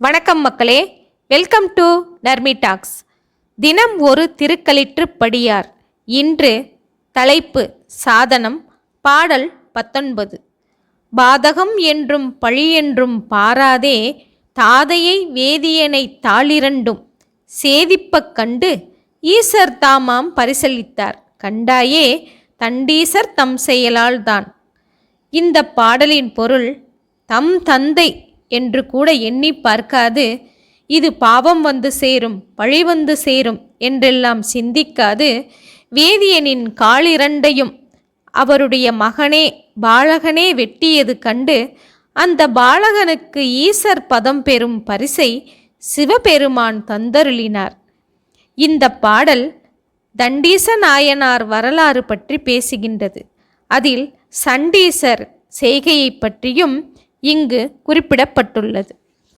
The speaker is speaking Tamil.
வணக்கம் மக்களே. வெல்கம் டு நர்மி டாக்ஸ் தினம் ஒரு திருக்களிற்று படியார். இன்று தலைப்பு சாதனம் பாடல் பத்தொன்பது. பாதகம் என்றும் பழி என்றும் பாராதே தாதையை வேதியனை தாளிரண்டும். சேதிப்பக் கண்டு ஈசர் தாமாம் பரிசளித்தார் கண்டாயே தண்டீசர் தம் செயலால் தான் இந்த பாடலின் பொருள் தம் தந்தை என்று கூட எண்ணி பார்க்காது. இது பாவம் வந்து சேரும் பழி வந்து சேரும் என்றெல்லாம் சிந்திக்காது. வேதியனின் காலிரண்டையும் அவருடைய மகனே பாலகனே வெட்டியது கண்டு அந்த பாலகனுக்கு ஈசர் பதம் பெறும் பரிசை சிவபெருமான் தந்தருளினார். இந்த பாடல் தண்டீச நாயனார் வரலாறு பற்றி பேசுகின்றது. அதில் சண்டீசர் செய்கையை பற்றியும் இங்கு குறிப்பிடப்பட்டுள்ளது.